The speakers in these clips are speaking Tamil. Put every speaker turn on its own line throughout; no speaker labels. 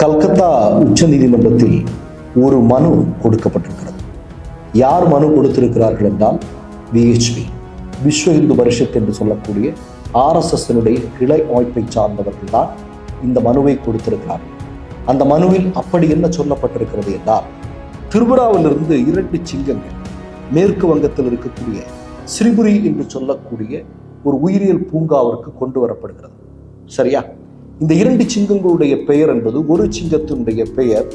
கல்கத்தா உச்ச நீதிமன்றத்தில் ஒரு மனு கொடுக்கப்பட்டிருக்கிறது. யார் மனு கொடுத்திருக்கிறார்கள் என்றால் விஹெச்பி விஸ்வ இந்து பரிஷத் என்று சொல்லக்கூடிய ஆர்எஸ்எஸ்னுடைய கிளை அமைப்பை சார்ந்தவர்கள் தான் இந்த மனுவை கொடுத்திருக்கிறார்கள். அந்த மனுவில் அப்படி என்ன சொல்லப்பட்டிருக்கிறது என்றால் திரிபுராவிலிருந்து இரண்டு சிங்கங்கள் மேற்கு வங்கத்தில் இருக்கக்கூடிய ஸ்ரீபுரி என்று சொல்லக்கூடிய ஒரு உயிரியல் பூங்காவிற்கு கொண்டு வரப்படுகிறது. சரியா? இந்த இரண்டு சிங்கங்களுடைய பெயர் என்பது ஒரு சிங்கத்தினுடைய பெயர்.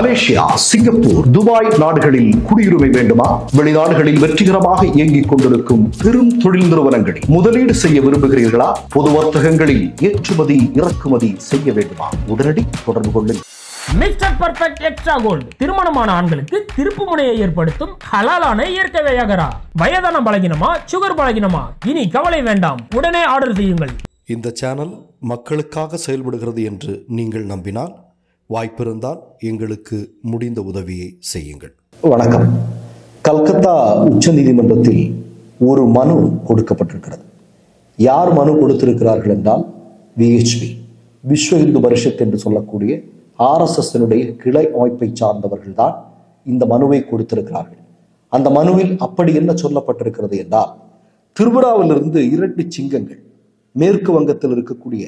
மலேசியா சிங்கப்பூர் துபாய் நாடுகளில் குடியுரிமை வேண்டுமா? வெளிநாடுகளில் வெற்றிகரமாக இயங்கிக் கொண்டிருக்கும் பெரும் தொழில் நிறுவனங்களில் முதலீடு செய்ய விரும்புகிறீர்களா? பொது வர்த்தகங்களில் ஏற்றுமதி இறக்குமதி செய்ய வேண்டுமா? உடனடி தொடர்பு கொள்ளுங்கள்.
மிஸ்டர் பர்ஃபெக்ட் எக்ஸ்ட்ரா கோல்டு திருமணமான ஆண்களுக்கு திருப்பு முனையை ஏற்படுத்தும் ஹலாலான இயற்கை வியாகரா வயதான பலகினமா சுகர் பலகினமா? இனி கவலை வேண்டாம். உடனே ஆர்டர் செய்யுங்கள்.
இந்த சேனல் மக்களுக்காக செயல்படுகிறது என்று நீங்கள் நம்பினால் வாய்ப்பிருந்தால் எங்களுக்கு முடிந்த உதவியை செய்யுங்கள்.
வணக்கம். கல்கத்தா உச்ச நீதிமன்றத்தில் ஒரு மனு கொடுக்கப்பட்டிருக்கிறது. யார் மனு கொடுத்திருக்கிறார்கள் என்றால் விஹெச்பி விஸ்வ இந்து பரிஷத் என்று சொல்லக்கூடிய ஆர்எஸ்எஸ்னுடைய கிளை அமைப்பை சார்ந்தவர்கள் தான் இந்த மனுவை கொடுத்திருக்கிறார்கள். அந்த மனுவில் அப்படி என்ன சொல்லப்பட்டிருக்கிறது என்றால் திருவிழாவிலிருந்து இரண்டு சிங்கங்கள் மேற்கு வங்கத்தில் இருக்கக்கூடிய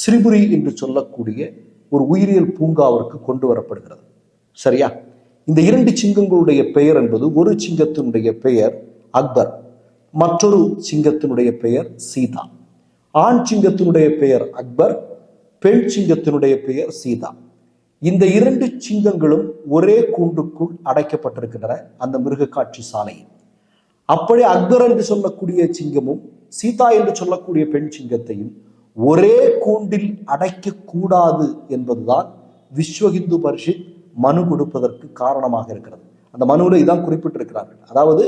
ஸ்ரீபுரி என்று சொல்லக்கூடிய ஒரு உயிரியல் பூங்காவிற்கு கொண்டு வரப்படுகிறது. சரியா? இந்த இரண்டு சிங்கங்களுடைய பெயர் என்பது ஒரு சிங்கத்தினுடைய பெயர் அக்பர் மற்றொரு சிங்கத்தினுடைய பெயர் சீதா. ஆண் சிங்கத்தினுடைய பெயர் அக்பர் பெண் சிங்கத்தினுடைய பெயர் சீதா. இந்த இரண்டு சிங்கங்களும் ஒரே கூண்டுக்குள் அடைக்கப்பட்டிருக்கின்றன அந்த மிருக காட்சி அப்படி அக்பர் என்று சொல்லக்கூடிய சிங்கமும் சீதா என்று சொல்லக்கூடிய பெண் சிங்கத்தையும் ஒரே கூண்டில் அடைக்க கூடாது என்பதுதான் விஸ்வ இந்து பரிஷத் மனு கொடுப்பதற்கு காரணமாக இருக்கிறது. அந்த மனுவில் இதான் குறிப்பிட்டிருக்கிறார்கள். அதாவது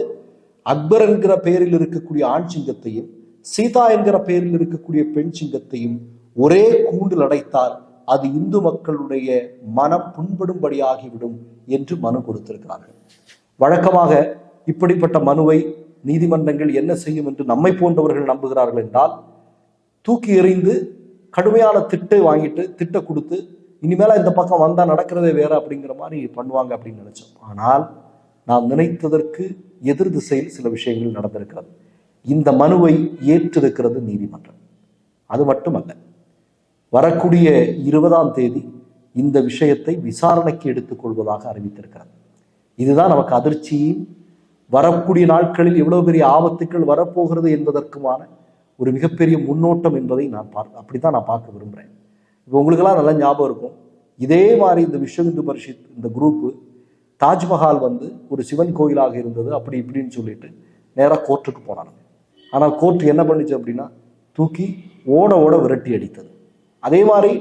அக்பர் என்கிற பெயரில் இருக்கக்கூடிய ஆண் சிங்கத்தையும் சீதா என்கிற பெயரில் இருக்கக்கூடிய பெண் சிங்கத்தையும் ஒரே கூண்டில் அடைத்தால் அது இந்து மக்களுடைய மனம் புண்படும்படியாகிவிடும் என்று மனு கொடுத்திருக்கிறார்கள். வழக்கமாக இப்படிப்பட்ட மனுவை நீதிமன்றங்கள் என்ன செய்யும் என்று நம்மை போன்றவர்கள் நம்புகிறார்கள் என்றால் தூக்கி எறிந்து கடுமையான திட்டை வாங்கிட்டு திட்ட கொடுத்து இனிமேல இந்த பக்கம் வந்தா நடக்கிறதே வேற அப்படிங்கிற மாதிரி பண்ணுவாங்க அப்படின்னு நினைச்சோம். ஆனால் நாம் நினைத்ததற்கு எதிர் திசையில் சில விஷயங்கள் நடந்திருக்கிறது. இந்த மனுவை ஏற்றிருக்கிறது நீதிமன்றம். அது மட்டுமல்ல. வரக்கூடிய இருபதாம் தேதி இந்த விஷயத்தை விசாரணைக்கு எடுத்துக்கொள்வதாக அறிவித்திருக்கிறது. இதுதான் நமக்கு அதிர்ச்சியும் வரக்கூடிய நாட்களில் எவ்வளவு பெரிய ஆபத்துக்கள் வரப்போகிறது என்பதற்குமான ஒரு மிகப்பெரிய முன்னோட்டம் என்பதை நான் பார்க்க அப்படிதான் நான் பார்க்க விரும்புகிறேன் இப்போ உங்களுக்கெல்லாம் நல்லா ஞாபகம் இருக்கும். இதே மாதிரி இந்த விஸ்வ இந்து பரிஷத் இந்த குரூப்பு தாஜ்மஹால் வந்து ஒரு சிவன் கோயிலாக இருந்தது அப்படி இப்படின்னு சொல்லிட்டு நேராக கோர்ட்டுக்கு போனாங்க. ஆனால் கோர்ட் என்ன பண்ணுச்சு அப்படின்னா தூக்கி ஓட ஓட விரட்டி அடித்தது. அதே மாதிரி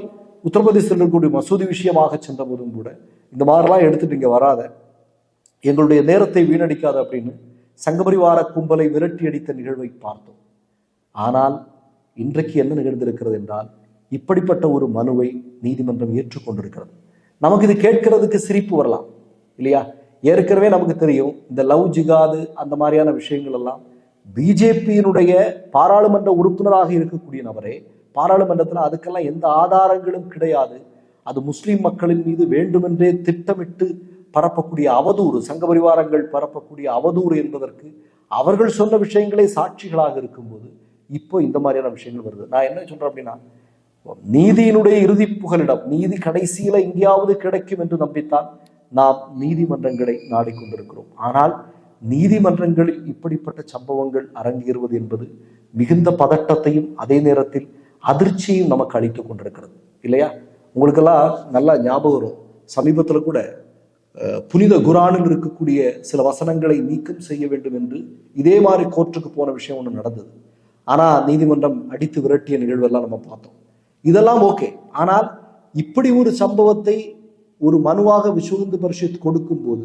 உத்தரப்பிரதேசத்தில் இருக்கக்கூடிய மசூதி விஷயமாக சென்ற போதும் கூட இந்த மாதிரிலாம் எடுத்துட்டு இங்கே வராத எங்களுடைய நேரத்தை வீணடிக்காது அப்படின்னு சங்கபரிவார கும்பலை விரட்டி அடித்த நிகழ்வை பார்த்தோம். ஆனால் இன்றைக்கு என்ன நிகழ்ந்திருக்கிறது என்றால் இப்படிப்பட்ட ஒரு மனுவை நீதிமன்றம் ஏற்றுக்கொண்டிருக்கிறது. நமக்கு இது கேட்கிறதுக்கு சிரிப்பு வரலாம் இல்லையா? ஏற்கனவே நமக்கு தெரியும் இந்த லவ் ஜிகாது அந்த மாதிரியான விஷயங்கள் எல்லாம் பிஜேபியினுடைய பாராளுமன்ற உறுப்பினராக இருக்கக்கூடிய நபரே பாராளுமன்றத்தில் அதுக்கெல்லாம் எந்த ஆதாரங்களும் கிடையாது. அது முஸ்லீம் மக்களின் மீது வேண்டுமென்றே திட்டமிட்டு பரப்பக்கூடிய அவதூறு சங்க பரிவாரங்கள் பரப்பக்கூடிய அவதூறு என்பதற்கு அவர்கள் சொன்ன விஷயங்களே சாட்சிகளாக இருக்கும்போது இப்போ இந்த மாதிரியான விஷயங்கள் வருது. நான் என்ன சொல்றேன் அப்படின்னா நீதியினுடைய இறுதி புகலிடம் நீதி கடைசியில எங்கேயாவது கிடைக்கும் என்று நம்பித்தான் நாம் நீதிமன்றங்களை நாடிக்கொண்டிருக்கிறோம் ஆனால் நீதிமன்றங்களில் இப்படிப்பட்ட சம்பவங்கள் அரங்கேறுவது என்பது மிகுந்த பதட்டத்தையும் அதே நேரத்தில் அதிர்ச்சியும் நமக்கு அளித்து கொண்டிருக்கிறது. இல்லையா? உங்களுக்கெல்லாம் நல்லா ஞாபகம் வரும். சமீபத்தில் கூட புனித குரானில் இருக்கக்கூடிய சில வசனங்களை நீக்கம் செய்ய வேண்டும் என்று இதே மாதிரி கோர்ட்டுக்கு போன விஷயம் ஒன்று நடந்தது. ஆனால் நீதிமன்றம் அடித்து விரட்டிய நிகழ்வெல்லாம் நம்ம பார்த்தோம். இதெல்லாம் ஓகே. ஆனால் இப்படி ஒரு சம்பவத்தை ஒரு மனுவாக விஸ்வந்து பரிஷத் கொடுக்கும்போது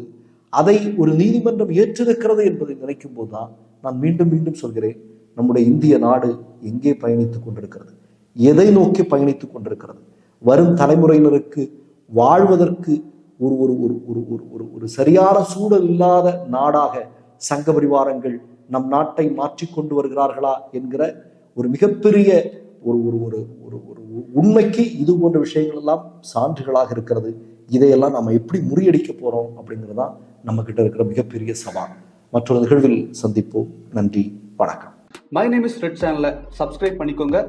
அதை ஒரு நீதிமன்றம் ஏற்றிருக்கிறது என்பதை நினைக்கும் போதுதான் நான் மீண்டும் மீண்டும் சொல்கிறேன் நம்முடைய இந்திய நாடு எங்கே பயணித்துக் கொண்டிருக்கிறது? எதை நோக்கி பயணித்துக் கொண்டிருக்கிறது? வரும் தலைமுறையினருக்கு வாழ்வதற்கு ஒரு ஒரு ஒரு ஒரு ஒரு ஒரு ஒரு சரியான சூழல் இல்லாத நாடாக சங்க பரிவாரங்கள் நம் நாட்டை மாற்றி கொண்டு வருகிறார்களா என்கிற ஒரு மிகப்பெரிய ஒரு ஒரு ஒரு ஒரு ஒரு உண்மைக்கு இது போன்ற விஷயங்கள் எல்லாம் சான்றுகளாக இருக்கிறது. இதையெல்லாம் நம்ம எப்படி முறியடிக்க போறோம் அப்படிங்கிறதான் நம்ம கிட்ட இருக்கிற மிகப்பெரிய சவால். மற்றொரு நிகழ்வில் சந்திப்போம். நன்றி. வணக்கம்.
மை நேம் இஸ் ரெட் சேனலை சப்ஸ்கிரைப் பண்ணிக்கோங்க.